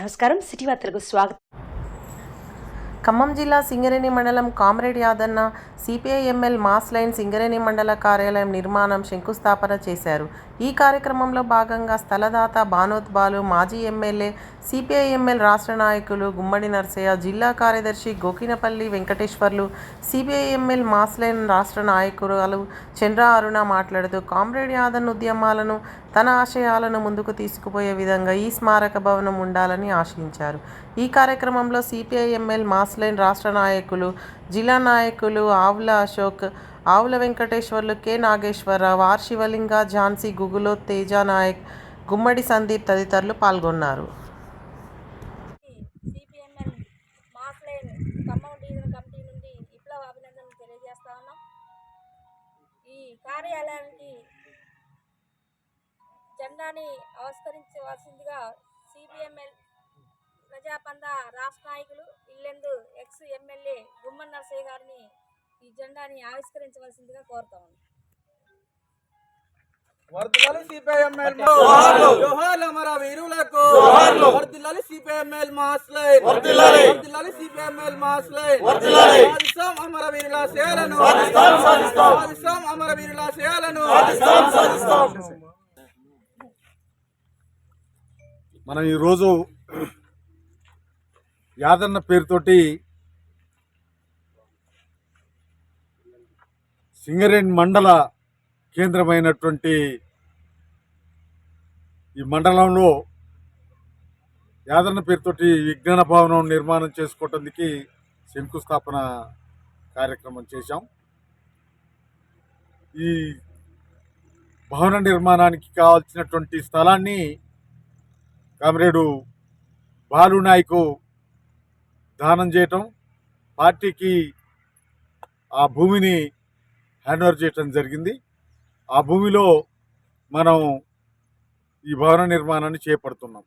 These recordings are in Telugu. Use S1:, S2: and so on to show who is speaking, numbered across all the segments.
S1: నమస్కారం. సిటీ వార్తలకు స్వాగతం.
S2: ఖమ్మం జిల్లా సింగరేణి మండలం comrade Yadanna CPIML mass line Singareni మండల కార్యాలయం నిర్మాణం శంకుస్థాపన చేశారు. ఈ కార్యక్రమంలో భాగంగా స్థలదాత భానోద్బాలు మాజీ ఎమ్మెల్యే సిపిఐఎంఎల్ రాష్ట్ర నాయకులు గుమ్మడి నర్సయ్య జిల్లా కార్యదర్శి గోకినపల్లి వెంకటేశ్వర్లు సిపిఐఎంఎల్ మాస్లైన్ రాష్ట్ర నాయకురాలు చంద్ర అరుణ మాట్లాడుతూ కామ్రేడ్ యాదన్ ఉద్యమాలను తన ఆశయాలను ముందుకు తీసుకుపోయే విధంగా ఈ స్మారక భవనం ఉండాలని ఆశించారు. ఈ కార్యక్రమంలో సిపిఐఎంఎల్ మాస్లైన్ రాష్ట్ర నాయకులు జిల్లా నాయకులు ఆవుల అశోక్ ఆవుల వెంకటేశ్వర్లు కె నాగేశ్వరరావు ఆర్ శివలింగ ఝాన్సీ గుగులో తేజ నాయక్ గుమ్మడి సందీప్ తదితరులు పాల్గొన్నారు.
S3: సిపిఎంఎల్ కమిటీ నుండి విప్లవ అభినందనలు ఈ కార్యాలయానికి జెండాని ఆవిష్కరించవలసిందిగా సిపిఎంఎల్ ప్రజాపంద రాష్ట్ర నాయకులు ఇల్లెందు ఎక్స్ ఎమ్మెల్యే గుమ్మన్ నర్సయ్య గారిని ఈ జెండాని ఆవిష్కరించవలసిందిగా కోరుతా ఉన్నాం
S4: వర్దిల్లాలి సిపిఐఎంఎల్ జోహార్లు. అమర వీరులకు. వర్దిల్లాలి సిపిఐఎంఎల్ మాస్లై వర్దిల్లాలి. సిపిఐఎంఎల్ మాస్లై సాధిస్తాం అమర వీరుల సేలను సాధిస్తాం. అమర వీరుల సేలను
S5: మనం ఈరోజు యాదన్న పేరుతోటి సింగరేణి మండల కేంద్రమైనటువంటి ఈ మండలంలో యాదన్న పేరుతోటి విజ్ఞాన భవనం నిర్మాణం చేసుకోవటానికి శంకుస్థాపన కార్యక్రమం చేశాం. ఈ భవన నిర్మాణానికి కావాల్సినటువంటి స్థలాన్ని కామ్రేడు బాలు నాయకు దానం చేయటం పార్టీకి ఆ భూమిని హ్యాండ్ ఓవర్ చేయటం జరిగింది. ఆ భూమిలో మనం ఈ భవన నిర్మాణాన్ని చేపడుతున్నాం.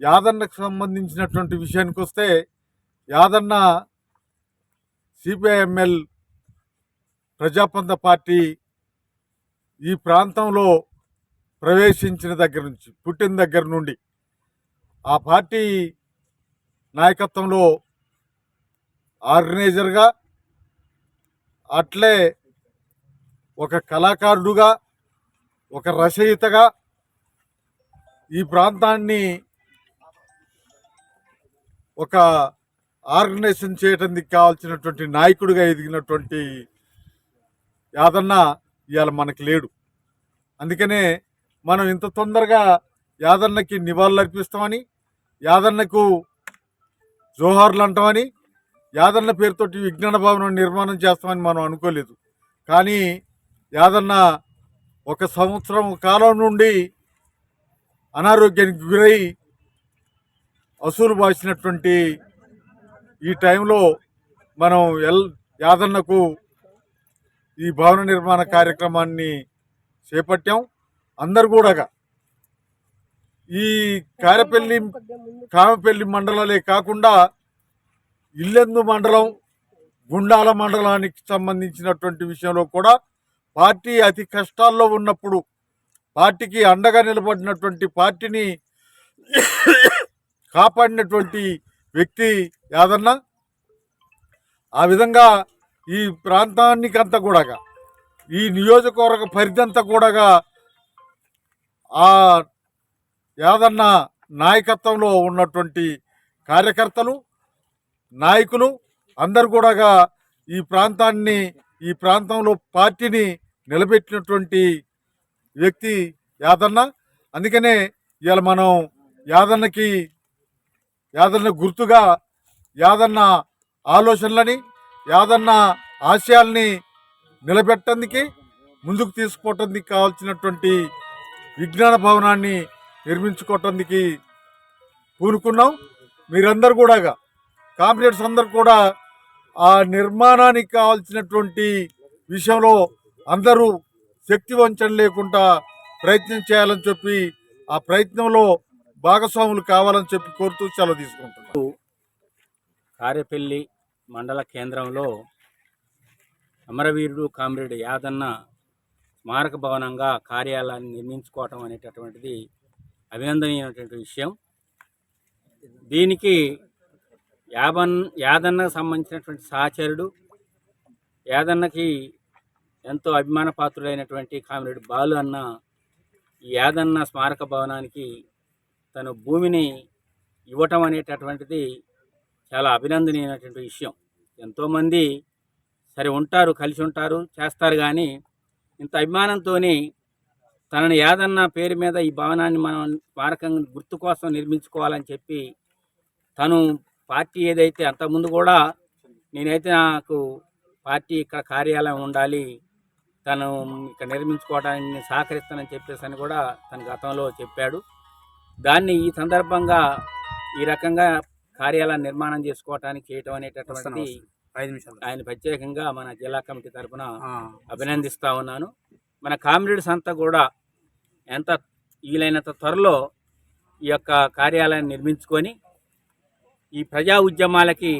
S5: యాదన్నకు సంబంధించినటువంటి విషయానికి వస్తే యాదన్న సిపిఐఎంఎల్ ప్రజాపంత పార్టీ ఈ ప్రాంతంలో ప్రవేశించిన దగ్గర నుంచి పుట్టిన దగ్గర నుండి ఆ పార్టీ నాయకత్వంలో ఆర్గనైజర్గా అట్లే ఒక కళాకారుడుగా ఒక రచయితగా ఈ ప్రాంతాన్ని ఒక ఆర్గనైజేషన్ చేయడానికి కావాల్సినటువంటి నాయకుడిగా ఎదిగినటువంటి యాదన్న ఇవాళ మనకు లేడు. అందుకనే మనం ఇంత తొందరగా యాదన్నకి నివాళులు అర్పిస్తామని యాదన్నకు జోహార్లు అంటామని యాదన్న పేరుతోటి విజ్ఞాన భవనం నిర్మాణం చేస్తామని మనం అనుకోలేదు. కానీ యాదన్న ఒక సంవత్సరం కాలం నుండి అనారోగ్యానికి గురై అసూలు బాసినటువంటి ఈ టైంలో మనం ఎల్ యాదన్నకు ఈ భవన నిర్మాణ కార్యక్రమాన్ని చేపట్టాం. అందరు కూడా ఈ కారపల్లి కామపల్లి మండలాలే కాకుండా ఇల్లెందు మండలం గుండాల మండలానికి సంబంధించినటువంటి విషయంలో కూడా పార్టీ అతి కష్టాల్లో ఉన్నప్పుడు పార్టీకి అండగా నిలబడినటువంటి పార్టీని కాపాడినటువంటి వ్యక్తి యాదన్న? ఆ విధంగా ఈ ప్రాంతానికంతా కూడా ఈ నియోజకవర్గ పరిధంతా కూడా ఆ యాదన్న నాయకత్వంలో ఉన్నటువంటి కార్యకర్తలు నాయకులు అందరు కూడా ఈ ప్రాంతాన్ని ఈ ప్రాంతంలో పార్టీని నిలబెట్టినటువంటి వ్యక్తి యాదన్న. అందుకనే ఇవాళ మనం యాదన్నకి యాదన్న గుర్తుగా యాదన్న ఆలోచనలని యాదన్న ఆశయాల్ని నిలబెట్టడానికి ముందుకు తీసుకోవటానికి కావాల్సినటువంటి విజ్ఞాన భవనాన్ని నిర్మించుకోవటానికి పూనుకున్నాం. మీరందరూ కూడా కామ్రేడ్స్ అందరు కూడా ఆ నిర్మాణానికి కావాల్సినటువంటి విషయంలో అందరూ శక్తి వంచన లేకుండా ప్రయత్నం చేయాలని చెప్పి ఆ ప్రయత్నంలో భాగస్వాములు కావాలని చెప్పి కోరుతూ సెలవు తీసుకుంటున్నారు
S6: కారేపల్లి మండల కేంద్రంలో అమరవీరుడు కామ్రేడ్ యాదన్న స్మారక భవనంగా కార్యాలయాన్ని నిర్మించుకోవటం అనేటటువంటిది అభినందనీయమైనటువంటి విషయం. దీనికి యాబన్ యాదన్నకు సంబంధించినటువంటి సహచరుడు యాదన్నకి ఎంతో అభిమాన పాత్రుడైనటువంటి కామిరెడ్డి బాలు అన్న ఈ యాదన్న స్మారక భవనానికి తను భూమిని ఇవ్వటం అనేటటువంటిది చాలా అభినందనీయమైనటువంటి విషయం. ఎంతోమంది సరే ఉంటారు కలిసి ఉంటారు చేస్తారు కానీ ఇంత అభిమానంతో తనని యాదన్న పేరు మీద ఈ భవనాన్ని మనం స్మారకంగా గుర్తు కోసం నిర్మించుకోవాలని చెప్పి తను పార్టీ ఏదైతే అంతకుముందు కూడా నేనైతే నాకు పార్టీ ఇక్కడ కార్యాలయం ఉండాలి తను ఇక్కడ నిర్మించుకోవడానికి నేను సహకరిస్తానని చెప్పేసి అని కూడా తన గతంలో చెప్పాడు. దాన్ని ఈ సందర్భంగా ఈ రకంగా కార్యాలయం నిర్మాణం చేసుకోవడానికి చేయటం
S1: నిమిషాలు.
S6: ఆయన ప్రత్యేకంగా మన జిల్లా కమిటీ తరఫున అభినందిస్తా ఉన్నాను. మన కామ్రేడ్స్ అంతా కూడా ఎంత వీలైనంత త్వరలో ఈ యొక్క కార్యాలయాన్ని నిర్మించుకొని ఈ ప్రజా ఉద్యమాలకి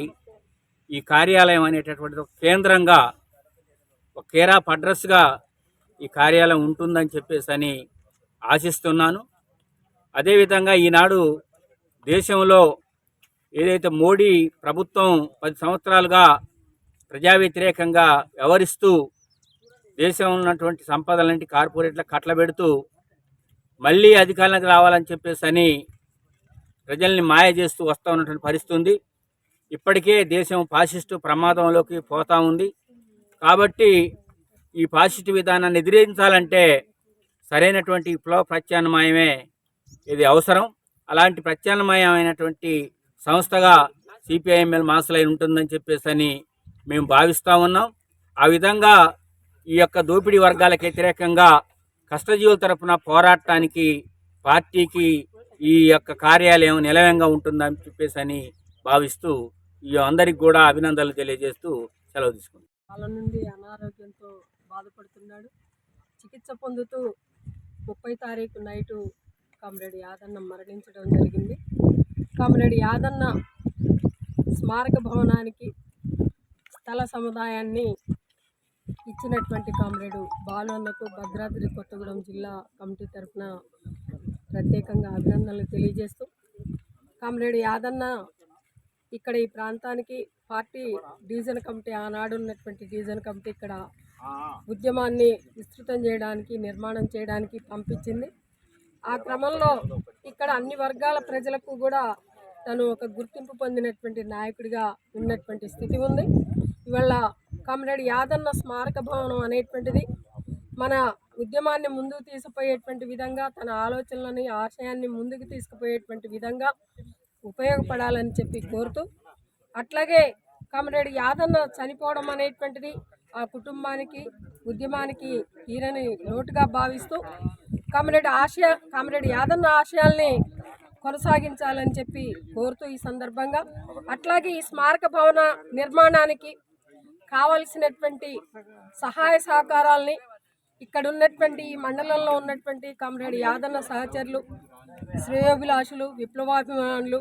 S6: ఈ కార్యాలయం అనేటటువంటిది ఒక కేంద్రంగా ఒక కేరాప్ అడ్రస్గా ఈ కార్యాలయం ఉంటుందని చెప్పేసి అని ఆశిస్తున్నాను. అదేవిధంగా ఈనాడు దేశంలో ఏదైతే మోడీ ప్రభుత్వం పది సంవత్సరాలుగా ప్రజా వ్యతిరేకంగా వ్యవహరిస్తూ దేశంలో ఉన్నటువంటి సంపదలంటి కార్పొరేట్లకు కట్టబెడుతూ మళ్ళీ అధికారంలోకి రావాలని చెప్పేసి అని ప్రజల్ని మాయ చేస్తూ వస్తూ ఉన్నటువంటి పరిస్థితి ఉంది. ఇప్పటికే దేశం ఫాసిస్టు ప్రమాదంలోకి పోతా ఉంది. కాబట్టి ఈ పాజిటివ్ విధానాన్ని ఎదిరించాలంటే సరైనటువంటి విప్లవ ప్రత్యామ్నాయమే ఇది అవసరం. అలాంటి ప్రత్యామ్నాయమైనటువంటి సంస్థగా సిపిఐఎంఎల్ మాసలై ఉంటుందని చెప్పేసి అని మేము భావిస్తూ ఉన్నాం. ఆ విధంగా ఈ యొక్క దోపిడీ వర్గాలకు వ్యతిరేకంగా కష్టజీవుల తరపున పోరాటానికి పార్టీకి ఈ యొక్క కార్యాలయం నిలయంగా ఉంటుందని చెప్పేసి అని భావిస్తూ ఈ అందరికి కూడా అభినందనలు తెలియజేస్తూ సెలవు తీసుకుంటాం
S7: వాళ్ళ నుండి అనారోగ్యంతో బాధపడుతున్నాడు. చికిత్స పొందుతూ ముప్పై తారీఖు నైటు కామ్రేడ్ యాదన్న మరణించడం జరిగింది. కామ్రేడ్ యాదన్న స్మారక భవనానికి స్థల సముదాయాన్ని ఇచ్చినటువంటి కామ్రేడు బాలన్నకు భద్రాద్రి కొత్తగూడెం జిల్లా కమిటీ తరఫున ప్రత్యేకంగా అభినందనలు తెలియజేస్తూ కామ్రేడ్ యాదన్న ఇక్కడ ఈ ప్రాంతానికి పార్టీ డివిజన్ కమిటీ ఆనాడు ఉన్నటువంటి డివిజన్ కమిటీ ఇక్కడ ఉద్యమాన్ని విస్తృతం చేయడానికి నిర్మాణం చేయడానికి పంపించింది. ఆ క్రమంలో ఇక్కడ అన్ని వర్గాల ప్రజలకు కూడా తను ఒక గుర్తింపు పొందినటువంటి నాయకుడిగా ఉన్నటువంటి స్థితి ఉంది. ఇవాళ కామ్రేడ్ యాదన్న స్మారక భవనం అనేటువంటిది మన ఉద్యమాన్ని ముందుకు తీసుకుపోయేటువంటి విధంగా తన ఆలోచనలని ఆశయాన్ని ముందుకు తీసుకుపోయేటువంటి విధంగా ఉపయోగపడాలని చెప్పి కోరుతూ అట్లాగే కామ్రేడ్ యాదన్న చనిపోవడం అనేటువంటిది ఆ కుటుంబానికి ఉద్యమానికి తీరని లోటుగా భావిస్తూ కామ్రేడ్ ఆశయ కామ్రేడ్ యాదన్న ఆశయాల్ని కొనసాగించాలని చెప్పి కోరుతూ ఈ సందర్భంగా. అట్లాగే ఈ స్మారక భవన నిర్మాణానికి కావలసినటువంటి సహాయ సహకారాల్ని ఇక్కడ ఉన్నటువంటి ఈ మండలంలో ఉన్నటువంటి కామ్రేడ్ యాదన్న సహచరులు శ్రేయోభిలాషులు విప్లవాభిమానులు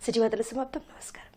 S8: ಸಚಿವ ಸಮಾಪ್ತ ನಮಸ್ಕಾರ